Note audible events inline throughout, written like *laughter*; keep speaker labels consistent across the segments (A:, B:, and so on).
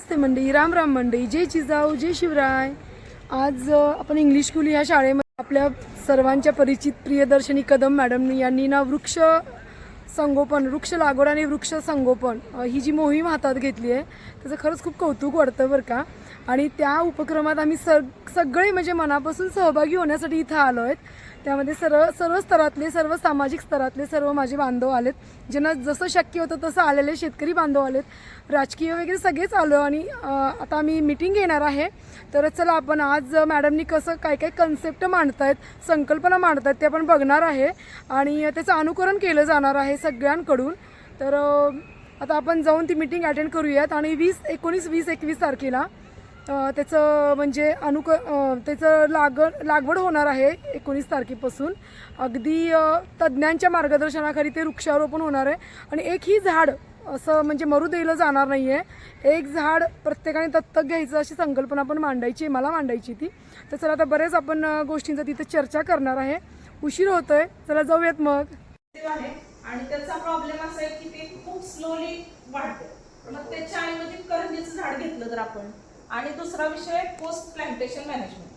A: नमस्ते मंडई राम राम मंडई जय जिजाऊ जय शिवराय. आज आपण English school या शाळेमध्ये आपल्या सर्वांच्या परिचित प्रियदर्शनी कदम मॅडम यांनी ना वृक्ष संगोपन वृक्ष लागवड आणि वृक्ष संगोपन ही जी मोहीम हातात घेतली आहे त्याचं खरंच खूप कौतुक वाटतं बरं का. आणि त्या उपक्रमात आम्ही सग सगळे म्हणजे मनापासून सहभागी होण्यासाठी इथं आलो आहेत. त्यामध्ये सर्व सर्व स्तरातले सर्व सामाजिक स्तरातले सर्व माझे बांधव आलेत. ज्यांना जसं शक्य होतं तसं आलेले शेतकरी बांधव आलेत. राजकीय वगैरे सगळेच आलो आणि आता आम्ही मिटिंग घेणार आहे. तर चला आपण आज मॅडमनी कसं काय काय कन्सेप्ट मांडतायत संकल्पना मांडतायत ते आपण बघणार आहे. आणि त्याचं अनुकरण केलं जाणार आहे सगळ्यांकडून. तर आता आपण जाऊन ती मिटिंग अटेंड करूयात आणि वीस एकोणीस वीस एकवीस तारखेला त्याचं म्हणजे अनुक त्याचं लागण लागवड होणार आहे एकोणीस तारखेपासून. अगदी तज्ज्ञांच्या मार्गदर्शनाखाली ते वृक्षारोपण होणार आहे. आणि एकही झाड असं म्हणजे मरू दिलं जाणार नाही आहे एक झाड प्रत्येकाने दत्तक घ्यायचं अशी संकल्पना पण मांडायची आहे मला मांडायची ती. तर चला आता बरेच आपण गोष्टींचा तिथे चर्चा करणार आहे. उशीर होतोय. चला जाऊयात मग.
B: आणि त्याचा प्रॉब्लेम असा आहे की ते खूप स्लोली वाढते मग त्याच्या ऐवजी करंजीचं झाड घेतलं तर आपण? आणि दुसरा विषय पोस्ट प्लांटेशन मॅनेजमेंट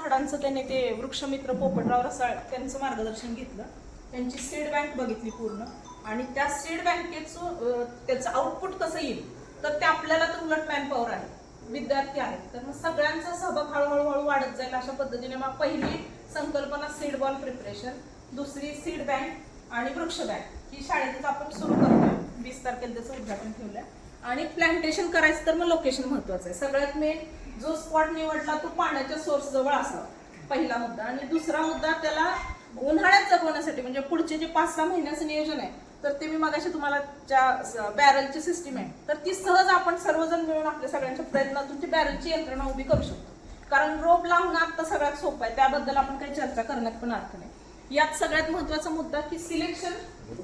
B: झाडांचं त्यांनी ते वृक्षमित्र पोपटराव रसाळ त्यांचं मार्गदर्शन घेतलं. त्यांची सीड बँक बघितली पूर्ण. आणि त्या सीड बँकेचं त्याचं आउटपुट कसं येईल? तर ते आपल्याला तर उलट मॅन पॉवर आहे. विद्यार्थी आहेत. तर मग सगळ्यांचा सहभाग हळूहळू हळू वाढत जाईल अशा पद्धतीने मग पहिली संकल्पना सीड बॉल प्रिपरेशन दुसरी सीड बँक आणि वृक्ष बँक ही शाळेतच आपण सुरू करतोय. वीस तारखेला त्याचं उद्घाटन ठेवलंय. आणि प्लांटेशन करायचं तर मग लोकेशन महत्वाचं आहे. सगळ्यात मेन जो स्पॉट निवडला तो पाण्याच्या सोर्स जवळ असावा पहिला मुद्दा. आणि दुसरा मुद्दा त्याला उन्हाळ्यात जगवण्यासाठी म्हणजे पुढचे जे पाच सहा महिन्याचं नियोजन आहे तर ते मी मगाशी तुम्हाला ज्या बॅरलची सिस्टीम आहे तर ती सहज आपण सर्वजण मिळून आपल्या सगळ्यांच्या प्रयत्नातून ती बॅरलची यंत्रणा उभी करू शकतो. कारण रोप लावणं आता सगळ्यात सोपं आहे त्याबद्दल आपण काही चर्चा करण्यात पण अर्थ नाही. यात सगळ्यात महत्त्वाचा मुद्दा की सिलेक्शन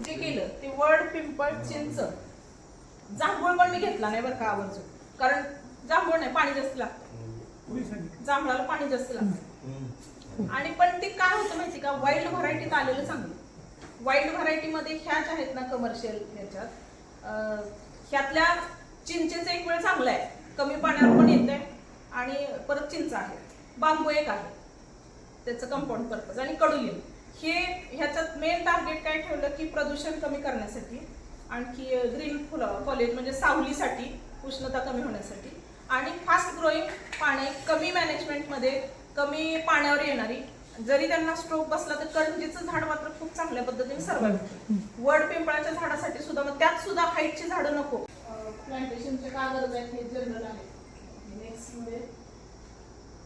B: जे केलं ते वर्ड पिंपळ चिंच जांभूळ पण मी घेतला नाही बरं का आवर्जून. कारण जांभूळ नाही पाणी जास्त लागतं. जांभळाला पाणी जास्त लागतं. आणि पण ते काय होतं माहिती का वाईल्ड व्हरायटीत आलेलं चांगलं. वाईल्ड व्हरायटीमध्ये ह्याच आहेत ना कमर्शियल ह्याच्यात. ह्यातल्या चिंचेचं एक वेळ चांगलं आहे. कमी पाण्यावर पण येत आहे आणि परत चिंच आहे. बांबू एक आहे. त्याचं कंपाऊंड पर्पज आणि कडुलिंब. हे ह्याच्यात मेन टार्गेट काय ठेवलं की प्रदूषण कमी करण्यासाठी आणखी ग्रीन कॉलेज म्हणजे सावलीसाठी उष्णता कमी होण्यासाठी. आणि फास्ट ग्रोईंग पाणी कमी मॅनेजमेंटमध्ये कमी पाण्यावर येणारी. जरी त्यांना स्ट्रोक बसला तर करंजीचं झाड मात्र खूप चांगल्या पद्धतीने सर्व वड पिंपळाच्या झाडासाठी सुद्धा मग त्यात सुद्धा हाईटची झाडं नको. प्लांटेशनचे काय गरज आहेत? हे जनरल आहे. नेक्स्टमध्ये.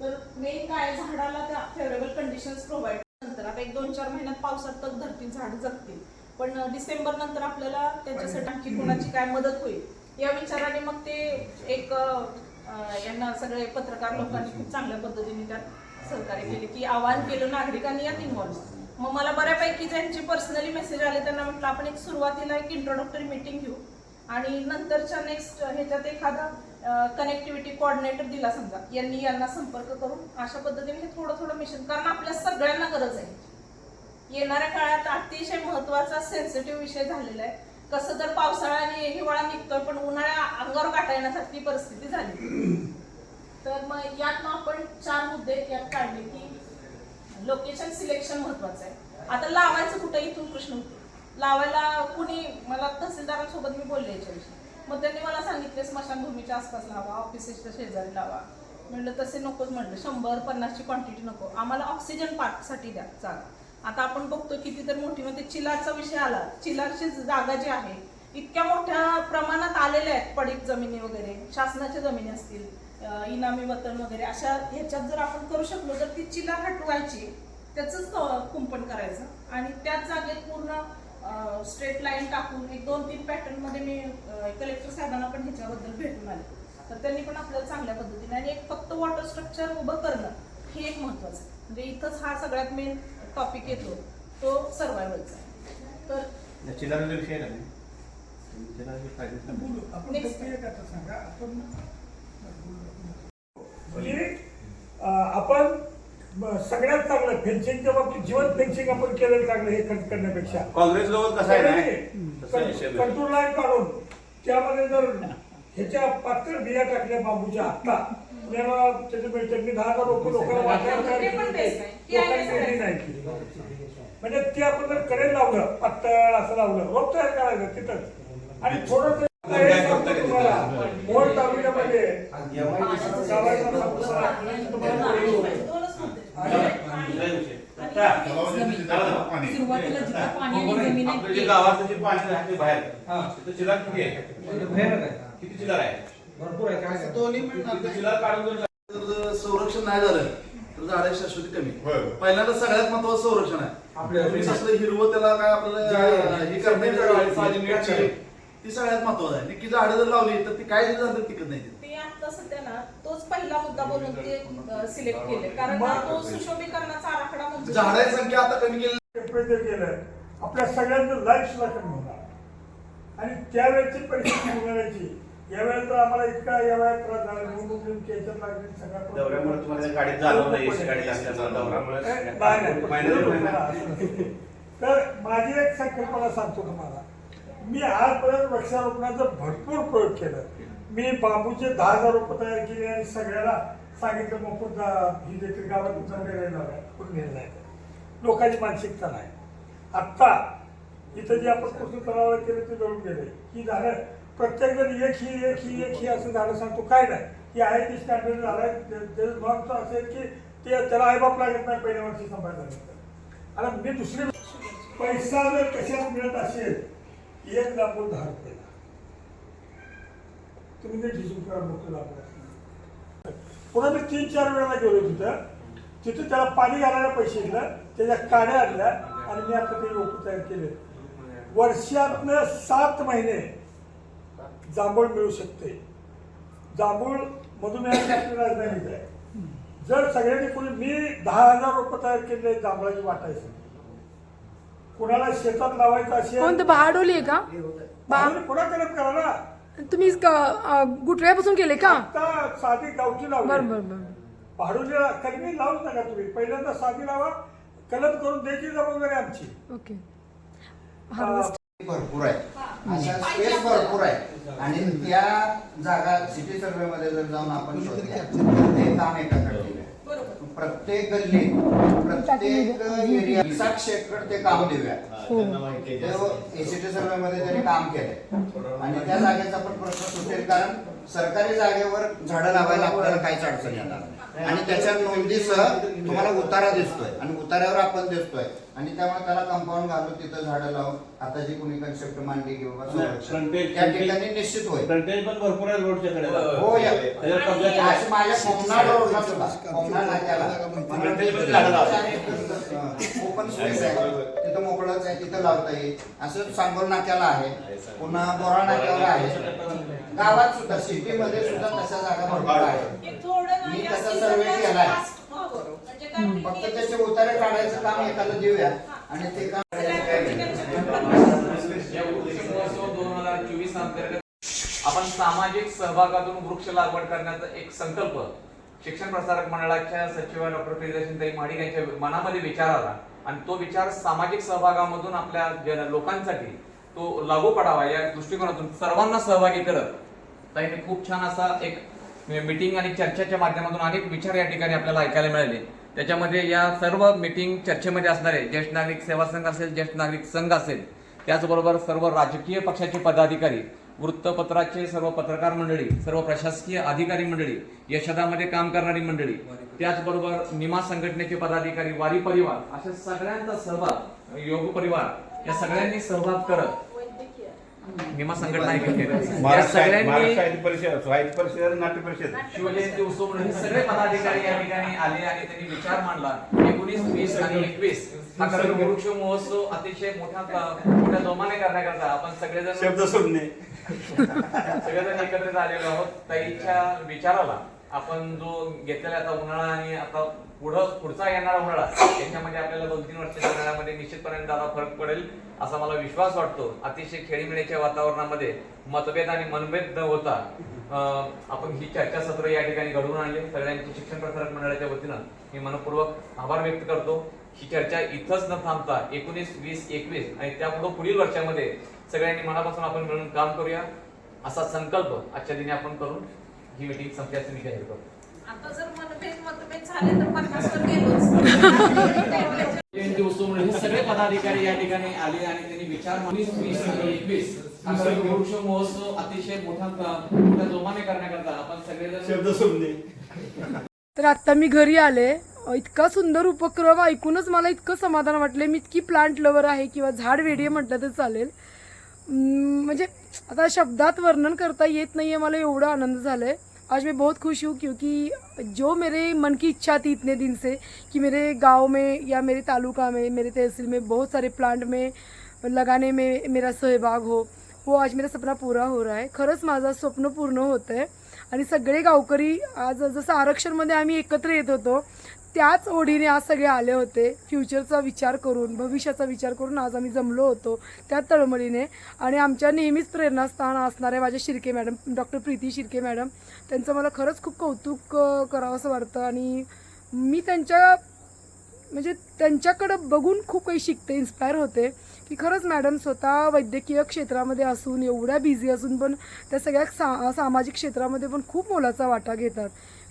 B: तर मेन काय? झाडाला त्या फेवरेबल कंडिशन्स प्रोव्हाइड नंतर आता एक दोन चार महिन्यात पावसात तग धरतील झाड जगतील. पण डिसेंबर नंतर आपल्याला त्याच्यासाठी आणखी कोणाची काय मदत होईल या विचाराने मग ते एक यांना सगळे पत्रकार लोकांनी खूप चांगल्या पद्धतीने त्यात सहकार्य केले की आवाहन केलं नागरिकांनी यात इन्व्हॉल्व मग मला बऱ्यापैकी ज्यांचे पर्सनली मेसेज आले त्यांना म्हटलं आपण एक सुरुवातीला एक इंट्रोडक्टरी मीटिंग घेऊ आणि नंतरच्या नेक्स्ट ह्याच्यात एखादा कनेक्टिव्हिटी कोऑर्डिनेटर दिला समजा यांनी यांना संपर्क करून अशा पद्धतीने हे थोडं थोडं मिशन कारण आपल्या सगळ्यांना गरज आहे. येणाऱ्या काळात अतिशय महत्त्वाचा सेन्सिटिव्ह विषय झालेला आहे. कसं तर पावसाळा आणि हिवाळा निघतोय पण उन्हाळ्या अंगावर काटा येण्यासारखी परिस्थिती झाली. तर मग यात मग आपण चार मुद्दे यात काढले की लोकेशन सिलेक्शन महत्वाचं आहे. आता लावायचं कुठं इथून प्रश्न होतो लावायला कुणी? मला तहसीलदारांसोबत मी बोलले याच्याविषयी. मग त्यांनी मला सांगितले स्मशानभूमीच्या आसपास लावा ऑफिसेसच्या शेजारी लावा. म्हणलं तसे नकोच. म्हणलं शंभर पन्नासची क्वांटिटी नको. आम्हाला ऑक्सिजन पार्कसाठी द्या जागा आता आपण बघतो किती तर मोठी म्हणजे चिलारचा विषय आला. चिलारची जागा जी आहे इतक्या मोठ्या प्रमाणात आलेल्या आहेत पडीक जमिनी वगैरे शासनाच्या जमिनी असतील इनामी वतन वगैरे अशा ह्याच्यात जर आपण करू शकलो तर ती चिलार हटवायची त्याचंच कुंपण करायचं. आणि त्याच जागेत पूर्ण स्ट्रेट लाईन टाकून एक दोन तीन पॅटर्नमध्ये मी कलेक्टर साहेबांना पण ह्याच्याबद्दल भेटून आले तर त्यांनी पण आपल्याला चांगल्या पद्धतीने आणि एक फक्त वॉटर स्ट्रक्चर उभं करणं हे एक महत्वाचं म्हणजे इथंच हा सगळ्यात मेन टॉपिक येतो तो सर्वायवलचा तर
C: विषय नाही.
D: आपण म्हणजे सगळ्यात चांगलं फेन्सिंगच्या बाबतीत जीवन फेन्सिंग आपण केलेलं चांगलं हे खर्च करण्यापेक्षा.
C: काँग्रेस सोबत कसं आहे.
D: कंट्रोल लाईन काढून त्यामध्ये जर ह्याच्या पातळ बिया टाकल्या बांबूच्या आत्ता पुण्याला त्याचं मिळतं मी दहा हजार रोपं लोकांना वाटायला तयार केली. नाही केली. म्हणजे ते आपण जर कडेला लावलं पातळ असं लावलं रोप तयार करायचं तिथंच? आणि थोडं मोड तालुक्यामध्ये तुम्हाला.
E: सुरुवातीला जिथं पाणी आणि जमीन आहे
C: गावाचं जे पाणी राहते बाहेर. तिथं चिलार किती आहे. किती चिलार आहे?
F: भरपूर आहे काय
G: दोन्ही मिळणार
C: काढून जर
G: संरक्षण नाही झालं तर झाडाची शाश्वती कमी.
C: होय.
G: पहिल्यांदा सगळ्यात महत्वाचं संरक्षण आहे. हिरवं त्याला काय आपल्याला
F: जाळी-
G: हे ती सगळ्यात महत्वाचं आहे. नक्की झाडं जर लावली तर ती काय झालं टिकत नाही ती.
B: ते आता सध्या ना तोच पहिला मुद्दा बनवून ते सिलेक्ट केले कारण का तो सुशोभीकरणाचा आराखडा मंजूर
G: झाडाची संख्या आता कमी केली.
D: टेम्परेचर गेलं आपल्या सगळ्यांचं लाईफ सुद्धा कमी होणार. आणि त्यावेळेची परिस्थिती उन्हाळ्याची तर आम्हाला इतका या वेळेत त्रास झाला. निवडणूक याच्यात लागली सगळा
C: दौऱ्यामुळे तुम्हाला त्या गाडीत जाणवलं एसी गाडीत असल्यामुळे दौऱ्यामुळे
D: नाही, नाही. *laughs* तर माझी एक संकल्पना सांगतो तुम्हाला. मी आजपर्यंत वृक्षारोपणाचा भरपूर प्रयोग केला. मी बांबूचे दहा हजार रुपये तयार केले आणि सगळ्याला सांगितलं मोफत जा- ही देखील गावात निर्णय आहे कुठून निर्णय आहे. लोकांची मानसिकता नाही. आत्ता इथं जे आपण कृषी तलावाला केलं ते जळून गेले. ही झाडं प्रत्येक जण एक ही एक ही एक ही असं झालं सांगतो. काय नाही. की आहे ती स्टँडर्ड झालाय ते असेल की ते त्याला आईबाप लागत नाही पहिल्या वर्षी सांभाळल्यानंतर आणि मी दुसरी पैसा जर कशात मिळत असेल एक लांबून दहा रुपये तुम्ही ते झिजून करा मोठं लांबून पुन्हा मी तीन चार वेळेला गेलो तिथं. तिथं त्याला पाणी घालायला पैसे दिलं त्याच्या काड्या आणल्या. आणि मी आता ते रोप तयार केले. वर्षातनं सात महिने जांभूळ मिळू शकते. जांभूळ मधुमेहाची आपली राजधानीच आहे. जर सगळ्यांनी कोणी मी दहा हजार रुपये तयार केले जांभळाची वाटायचं कुणाला शेतात लावायचं असेल
A: कोणतं बहाडोली आहे का? बहा
D: बाहेर पुन्हा करत करा ना?
A: तुम्ही गुटव्यापासून केले का?
D: आता साधी
A: बरं
D: लावली.
A: बरं
D: कलमी लावूच नका तुम्ही. पहिल्यांदा साधी लावा. कलम करून द्यायची जबाबदारी आमची.
A: ओके. हार्वेस्ट
H: भरपूर आहे. अशा स्पेस भरपूर आहे. आणि त्या जागा सिटी सर्वे मध्ये जर जाऊन आपण शोधल्या ते काम एकाकडे दिलंय.
B: बरोबर.
H: प्रत्येक गल्ली प्रत्येक एरिया सातशे एकर ते काम देऊया. एसीटी सर्वे मध्ये त्यांनी काम केलंय. आणि त्या जागेचा पण प्रश्न सुटेल कारण सरकारी जागेवर झाडं लावायला आपल्याला काहीच अडचण येणार नाही. आणि त्याच्या नोंदीसह तुम्हाला उतारा दिसतोय आणि उतार्यावर आपण दिसतोय. आणि त्यामुळे त्याला कंपाऊंड घालून तिथं झाडं लावून आता जी कोणी कन्सेप्ट मांडली किंवा त्या ठिकाणी निश्चित होईल.
C: फ्रंटेज पण भरपूर आहे रोडच्या कडेला
H: हो या. माझ्या कोमनाड रोडला सुद्धा. कोमनाड नाक्याला ओपन स्पेस आहे. तिथं मोकळच आहे तिथं लावता येईल. असं सांगोल नाक्याला आहे. पुन्हा बोरा नाक्यावर आहे. गावात सुद्धा सिटी मध्ये सुद्धा तशा जागा भरपूर आहे
B: थोडं
H: मी
B: जास्तीत
H: सर्वे केलाय.
B: म्हणजे
H: फक्त त्याचे उतारे काढायचं काम एकाला देऊया. आणि ते काम
I: या वृक्ष महोत्सव दोन हजार चोवीस अंतर्गत आपण सामाजिक सहभागातून वृक्ष लागवड करण्याचा एक संकल्प शिक्षण प्रसारक मंडळाच्या सचिव डॉक्टर प्रियदर्शनताई महाडिक यांच्या मनामध्ये विचार आला. आणि तो विचार सामाजिक सहभागामधून आपल्या जन लोकांसाठी तो लागू पडावा या दृष्टिकोनातून सर्वांना सहभागी करत. ताईने खूप छान असा एक मीटिंग आणि चर्चेच्या माध्यमातून अनेक विचार या ठिकाणी आपल्याला ऐकायला मिळाले. त्याच्यामध्ये या सर्व मीटिंग चर्चेमध्ये असणारे ज्येष्ठ नागरिक सेवा संघ असेल ज्येष्ठ नागरिक संघ असेल त्याचबरोबर सर्व राजकीय पक्षाचे पदाधिकारी वृत्तपत्राचे सर्व पत्रकार मंडळी सर्व प्रशासकीय अधिकारी मंडळी यशदामध्ये काम करणारी मंडळी त्याचबरोबर निमा संघटनेचे पदाधिकारी वारी परिवार अशा सगळ्यांचा सहभाग योग परिवार या सगळ्यांनी सहभाग करत निमा संघटना ऐकत या
C: महाराष्ट्र
I: सगळ्यांनी
C: साहित्य परिषद साहित्य परिषद आणि नाट्य परिषद.
I: शिवजयंती उत्सव म्हणून सगळे पदाधिकारी या ठिकाणी आले आणि त्यांनी विचार मांडला. एकोणीस वीस आणि एकवीस. हा कार्यक्रम वृक्ष महोत्सव अतिशय मोठा मोठ्या जोमाने करण्याकरता आपण सगळेजण
C: शब्द सोडणे.
I: सगळेजण एकत्रित आलेलो आहोत. ताईच्या विचाराला आपण जो घेतलेला आता उन्हाळा आणि आता पुढं पुढचा येणारा उन्हाळा त्याच्यामध्ये आपल्याला दोन तीन वर्षाच्या उन्हाळ्यामध्ये निश्चितपणे दादा फरक पडेल असा मला विश्वास वाटतो. अतिशय खेळीमेळीच्या वातावरणामध्ये मतभेद आणि मनभेद न होता आपण ही चर्चासत्र या ठिकाणी घडवून आणले. सगळ्यांचे शिक्षण प्रसारक मंडळाच्या वतीनं मी मनपूर्वक आभार व्यक्त करतो. ही चर्चा इथंच न थांबता एकोणीस वीस एकवीस आणि त्यापुढे पुढील वर्षामध्ये सगळ्यांनी मनापासून आपण मिळून काम करूया असा संकल्प आजच्या दिनी आपण करून ही मीटिंग संपल्याचं मी जाहीर करतो?
B: आता जर मनभेद मतभेद झाले तर पन्नासवर गेलोच.
F: जयंती उत्सव म्हणून हे सगळे पदाधिकारी या ठिकाणी आले आणि त्यांनी विचार वीस वीस एकवीस असा वृक्ष महोत्सव अतिशय मोठा मोठ्या जोमाने करण्याकरता आपण सगळेजण
C: शब्द सोडले
A: तर आत्ता मी घरी आले. इतका सुंदर उपक्रम ऐकूनच मला इतकं समाधान वाटले. मी इतकी प्लांट लवर आहे किंवा झाड वेडी म्हटलं तर चालेल. म्हणजे आता शब्दात वर्णन करता येत नाही आहे मला एवढा आनंद झाला है आज मैं बहुत खुश हूँ क्योंकि जो मेरे मन की इच्छा थी इतने दिन से कि मेरे गांव में या मेरे तालुका में मेरे तहसील में बहुत सारे प्लांट में लगाने में मेरा सहभाग हो वो आज मेरा सपना पूरा हो रहा आहे खरंच माझं स्वप्न पूर्ण होतं आहे आणि सगळे गावकरी आज जसं आरक्षणमध्ये आम्ही एकत्र येत होतो त्याच ओढीने आज सगळे आले होते. फ्युचरचा विचार करून भविष्याचा विचार करून आज आम्ही जमलो होतो त्या तळमळीने. आणि आमच्या नेहमीच प्रेरणास्थान असणाऱ्या माझ्या Shirke madam doctor Preeti Shirke madam त्यांचं मला खरंच खूप कौतुक करावंसं वाटतं. आणि मी त्यांच्या म्हणजे त्यांच्याकडं बघून खूप काही शिकते इन्स्पायर होते. की खरंच मॅडम स्वतः वैद्यकीय क्षेत्रामध्ये असून एवढ्या बिझी असून पण त्या सगळ्या सा सामाजिक क्षेत्रामध्ये पण खूप मोलाचा वाटा घेतात.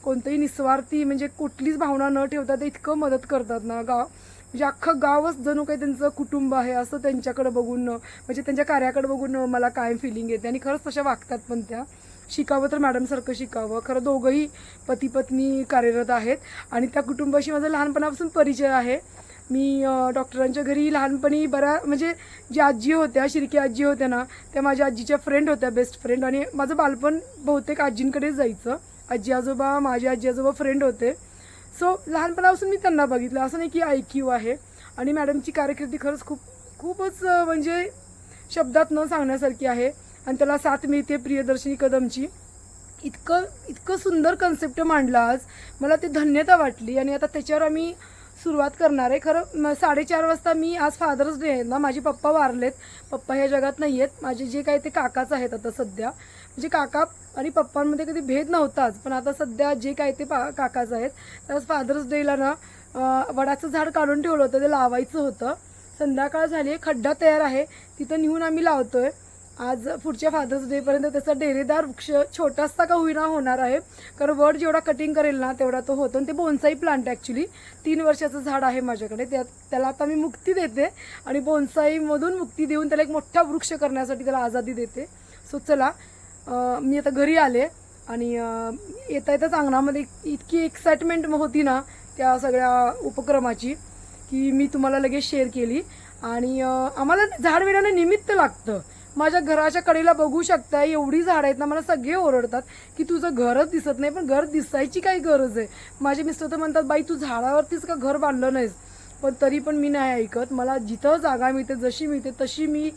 A: कोणतंही निस्वार्थी म्हणजे कुठलीच भावना न ठेवता ते इतकं मदत करतात ना गाव. म्हणजे अख्खं गावच जणू काही त्यांचं कुटुंब आहे असं त्यांच्याकडे बघून म्हणजे त्यांच्या कार्याकडे बघून मला कायम फिलिंग येते. आणि खरंच तशा वागतात पण त्या. शिकावं तर मॅडमसारखं शिकावं. खरं दोघंही पती पत्नी कार्यरत आहेत. आणि त्या कुटुंबाशी माझा लहानपणापासून परिचय आहे. मी डॉक्टरांच्या घरी लहानपणी बऱ्या म्हणजे ज्या आजी होत्या शिरकी आजी होत्या ना त्या माझ्या आजीच्या फ्रेंड होत्या बेस्ट फ्रेंड आणि माझं बालपण बहुतेक आजींकडेच जायचं. आजी आजोबा माझे आजी आजोबा फ्रेंड होते. सो लहानपणापासून मी त्यांना बघितलं. असं नाही की आय क्यू आहे. आणि मॅडमची कारकिर्दी खरंच खूप खूपच म्हणजे शब्दात न सांगण्यासारखी आहे. आणि त्याला साथ मिळते प्रियदर्शनी कदमची. इतकं इतकं सुंदर कन्सेप्ट मांडला आज. मला ते धन्यता वाटली. आणि आता त्याच्यावर आम्ही सुरुवात करणार आहे. खरं साडेचार वाजता मी आज फादर्स डे आहे ना. माझे पप्पा वारलेत. पप्पा ह्या जगात नाही आहेत माझे जे काही ते काकाच आहेत आता सध्या. म्हणजे काका आणि पप्पांमध्ये कधी भेद नव्हताच पण आता सध्या जे काही ते पा काकाच आहेत त्याच फादर्स डेला ना वडाचं झाड काढून ठेवलं होतं ते लावायचं होतं. संध्याकाळ झाली आहे खड्डा तयार आहे तिथं नेऊन आम्ही लावतो आहे आज पुढच्या फादर्स डेपर्यंत त्याचा डेरेदार वृक्ष छोटासा का होईना होणार आहे. कारण वड जेवढा कटिंग करेल ना तेवढा तो होतो. आणि ते बोन्साई प्लांट ॲक्च्युली तीन वर्षाचं झाड आहे माझ्याकडे. त्यात त्याला आता मी मुक्ती देते आणि बोन्साईमधून मुक्ती देऊन त्याला एक मोठा वृक्ष करण्यासाठी त्याला आझादी देते. सो चला मी आता घरी आले आणि येता येताच अंगणामध्ये इतकी एक्साइटमेंट होती ना त्या सगळ्या उपक्रमाची की मी तुम्हाला लगेच शेअर केली. आणि आम्हाला झाड वेळानं निमित्त लागतं. माझ्या घराच्या कडेला बघू शकता एवढी झाडं आहेत ना मला सगळे ओरडतात की तुझं घरच दिसत नाही पण घर दिसायची काही गरज आहे. माझे मिस्टर तर म्हणतात बाई तू झाडावरतीच का घर बांधलं नाहीस? पण तरी पण मी नाही ऐकत. मला जिथं जागा मिळते जशी मिळते तशी मी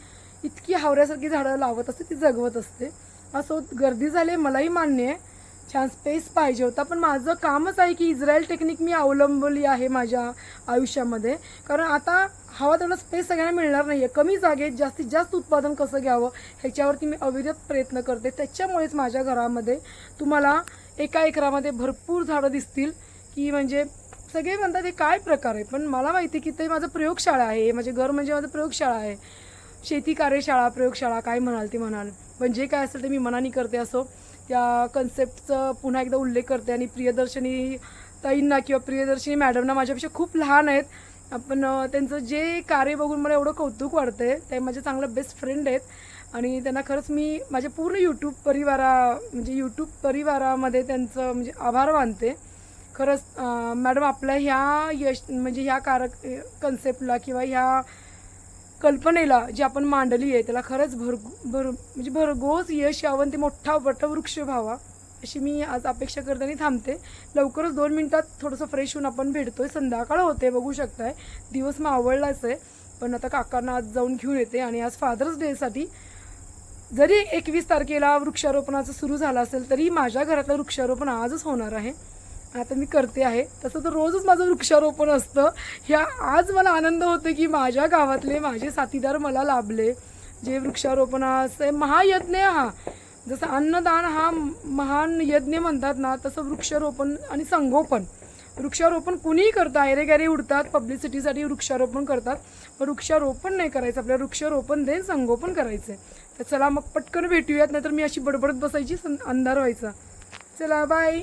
A: इतकी हावऱ्यासारखी झाडं लावत असते ती जगवत असते. असं गर्दी झाली मलाही मान्य आहे. छान स्पेस पाहिजे होता. पण माझं कामच आहे की इस्रायल टेक्निक मी अवलंबली आहे माझ्या आयुष्यामध्ये. कारण आता हवा तेवढा स्पेस सगळ्यांना मिळणार नाही आहे कमी जागेत जास्तीत जास्त उत्पादन कसं घ्यावं ह्याच्यावरती मी अविरत प्रयत्न करते. त्याच्यामुळेच माझ्या घरामध्ये तुम्हाला एका एकरामध्ये भरपूर झाडं दिसतील की म्हणजे सगळे म्हणतात हे काय प्रकार आहे? पण मला माहिती आहे की ते माझं प्रयोगशाळा आहे. हे माझे घर म्हणजे माझं प्रयोगशाळा आहे. शेती कार्यशाळा प्रयोगशाळा काय म्हणाल ते म्हणाल. पण जे काय असेल ते मी मनाने करते असो. त्या कन्सेप्टचं पुन्हा एकदा उल्लेख करते आणि प्रियदर्शनी ताईंना किंवा प्रियदर्शनी मॅडमना माझ्यापेक्षा खूप लहान आहेत. आपण त्यांचं जे कार्य बघून मला एवढं कौतुक वाटतंय ते माझे चांगले बेस्ट फ्रेंड आहेत. आणि त्यांना खरंच मी माझ्या पूर्ण यूट्यूब परिवारा म्हणजे यूट्यूब परिवारामध्ये त्यांचं म्हणजे आभार मानते. खरंच मॅडम आपल्या ह्या यश म्हणजे ह्या कार कन्सेप्टला किंवा ह्या कल्पनेला जी आपण मांडली आहे त्याला खरंच भर भर म्हणजे भरघोस यश यावं ते मोठा वटवृक्ष व्हावा अशी मी आज अपेक्षा करते आणि थांबते. लवकरच दोन मिनटात थोडंसं फ्रेश होऊन आपण भेटतोय. संध्याकाळ होते बघू शकताय. दिवस मावळलाच आहे. पण आता काकांना आज जाऊन घेऊन येते आणि आज फादर्स डेसाठी जरी एकवीस तारखेला वृक्षारोपणाचं सुरू झालं असेल तरी माझ्या घरातलं वृक्षारोपण आजच होणार आहे. आता मी करते आहे. तसं तर रोजच माझं वृक्षारोपण असतं. ह्या आज मला आनंद होतो की माझ्या गावातले माझे साथीदार मला लाभले. जे वृक्षारोपणाचे महायज्ञ आहे हा. जसं अन्नदान हा महान यज्ञ म्हणतात ना तसं वृक्षारोपण आणि संगोपन. वृक्षारोपण कुणीही करतं आयरे उडतात पब्लिसिटीसाठी वृक्षारोपण करतात. पण वृक्षारोपण नाही करायचं आपल्याला वृक्षारोपण देऊन संगोपन करायचं आहे तर चला मग पटकन भेटूयात नाहीतर मी अशी बडबडत बसायची अंधार व्हायचा. चला बाय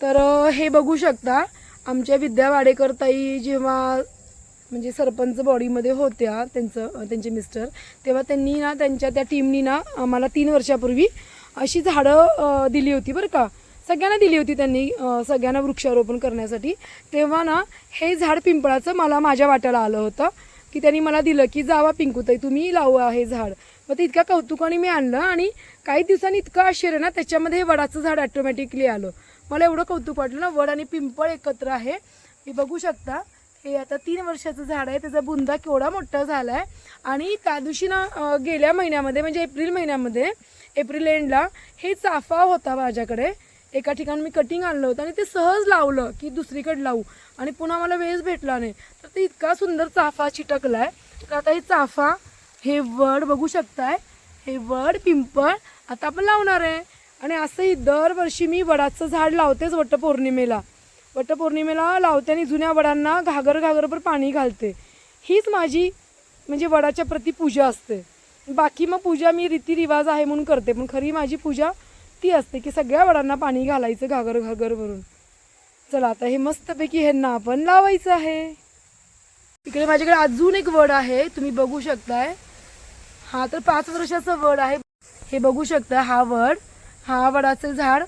A: तर हे बघू शकता आमच्या विद्या वाडेकरताई जेव्हा म्हणजे सरपंच बॉडीमध्ये होत्या त्यांचं त्यांचे मिस्टर तेव्हा त्यांनी ना त्यांच्या त्या टीमनी ना आम्हाला तीन वर्षापूर्वी अशी झाडं दिली होती बरं का. सगळ्यांना दिली होती त्यांनी सगळ्यांना वृक्षारोपण करण्यासाठी. तेव्हा ना हे झाड पिंपळाचं मला माझ्या वाट्याला आलं होतं की त्यांनी मला दिलं की जावा पिंकूताई तुम्ही लावा हे झाड. मग ते इतक्या कौतुकाने मी आणलं आणि काही दिवसांनी इतकं आश्चर्य ना त्याच्यामध्ये हे वडाचं झाड ॲटोमॅटिकली आलं. मला एवढं कौतुक वाटलं ना वड आणि पिंपळ एकत्र आहे. हे बघू शकता. हे आता तीन वर्षाचं झाड आहे त्याचा बुंदा केवढा मोठा झाला आहे आणि त्या दिवशी ना गेल्या महिन्यामध्ये म्हणजे एप्रिल महिन्यामध्ये एप्रिल एंडला हे चाफा होता माझ्याकडे. एका ठिकाणी मी कटिंग आणलं होतं आणि ते सहज लावलं की दुसरीकडे लावू. आणि पुन्हा मला वेळच भेटला नाही. तर ते इतका सुंदर चाफा चिटकला आहे तर आता हे चाफा हे वड बघू शकताय. हे वड पिंपळ आता आपण लावणार आहे. आणि असंही दरवर्षी मी वडाचं झाड लावतेच वटपौर्णिमेला. वटपौर्णिमेला लावते आणि जुन्या वडांना घागर घागरभर पाणी घालते. हीच माझी म्हणजे वडाच्या प्रती पूजा असते. बाकी मग पूजा मी रीतिरिवाज आहे म्हणून करते पण खरी माझी पूजा ती असते की सगळ्या वडांना पाणी घालायचं घागर घागर भरून. चला आता हे मस्तपैकी ह्यांना आपण लावायचं आहे. इकडे माझ्याकडे अजून एक वड आहे तुम्ही बघू शकताय. हा तर पाच वर्षाचं वड आहे. हे बघू शकता हा वड. हा वडाचं झाड.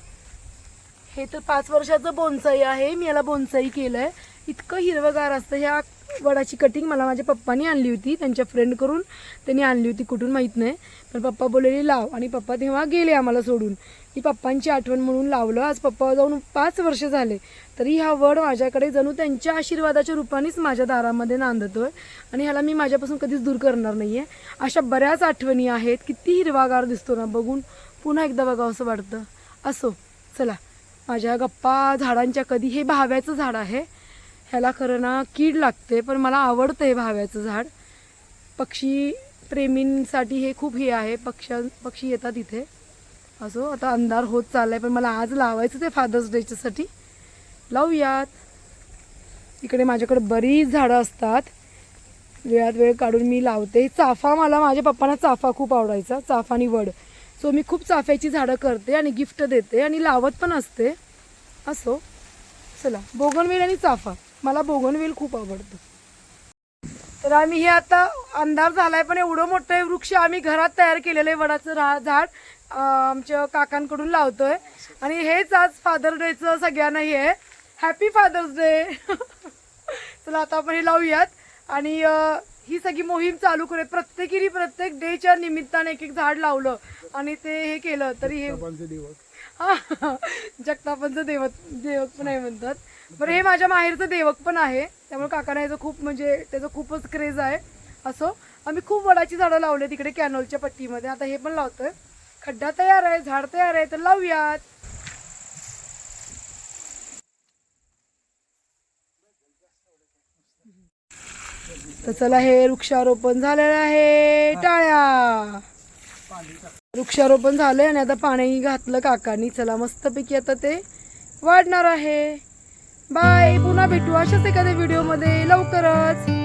A: हे तर पाच वर्षाचं बोनसाई आहे. मी याला बोनसाई केलंय. इतकं हिरवगार असतं. ह्या वडाची कटिंग मला माझ्या पप्पानी आणली होती. त्यांच्या फ्रेंडकडून त्यांनी आणली होती. कुठून माहीत नाही. पण पप्पा बोललेली लाव. आणि पप्पा तेव्हा गेले आम्हाला सोडून. मी पप्पांची आठवण म्हणून लावलं. आज पप्पा जाऊन पाच वर्ष झाले. तरी हा वड माझ्याकडे जणू त्यांच्या आशीर्वादाच्या रूपानेच माझ्या दारामध्ये नांदतोय. आणि ह्याला मी माझ्यापासून कधीच दूर करणार नाही आहे अशा बऱ्याच आठवणी आहेत. किती हिरवागार दिसतो ना बघून. पुन्हा एकदा बघावं असं वाटतं असो चला. माझ्या गप्पा झाडांच्या कधी हे भाव्याचं झाड आहे. ह्याला खरं ना कीड लागते पण मला आवडतं हे भाव्याचं झाड. पक्षी प्रेमींसाठी हे खूप हे आहे. पक्षां पक्षी येतात इथे. असो आता अंधार होत चाललाय पण मला आज लावायचं ते फादर्स डेच्यासाठी लावूयात. इकडे माझ्याकडे बरीच झाडं असतात. वेळात वेळ काढून मी लावते. चाफा मला माझ्या पप्पांना चाफा खूप आवडायचा. चाफा आणि वड. सो मी खूप चाफ्याची झाडं करते आणि गिफ्ट देते आणि लावत पण असते. असो. चला बोगनवेल आणि चाफा. मला बोगनवेल खूप आवडतं. तर आम्ही हे आता अंधार झालाय पण एवढं मोठं आहे वृक्ष आम्ही घरात तयार केलेलं आहे वडाचं रा झाड आमच्या काकांकडून लावतोय. आणि हेच आज फादर डेचं सगळ्यांना हे आहे हॅपी फादर्स डे चला आता आपण हे लावूयात. आणि ही सगळी मोहीम चालू करूया. प्रत्येकीने प्रत्येक डेच्या निमित्ताने एक एक झाड लावलं आणि ते हे केलं तरी हे हा, जगतापांचं देवक देवक पण आहे म्हणतात. बरं हे माझ्या माहेरचं देवक पण आहे. त्यामुळे काकांना याचं खूप म्हणजे त्याचं खूपच क्रेज आहे. असो. आम्ही खूप वडाची झाडं लावले तिकडे कॅनोलच्या पट्टीमध्ये. आता हे पण लावतोय. खड्डा तयार आहे झाड तयार आहे तर लावूयात. तर चला हे वृक्षारोपण झालेलं आहे. टाळ्या. वृक्षारोपण झालंय आणि आता पाणी घातलं काकांनी. चला मस्तपैकी आता ते वाढणार आहे. बाय पुन्हा भेटू अशाच एखाद्या व्हिडिओमध्ये लवकरच.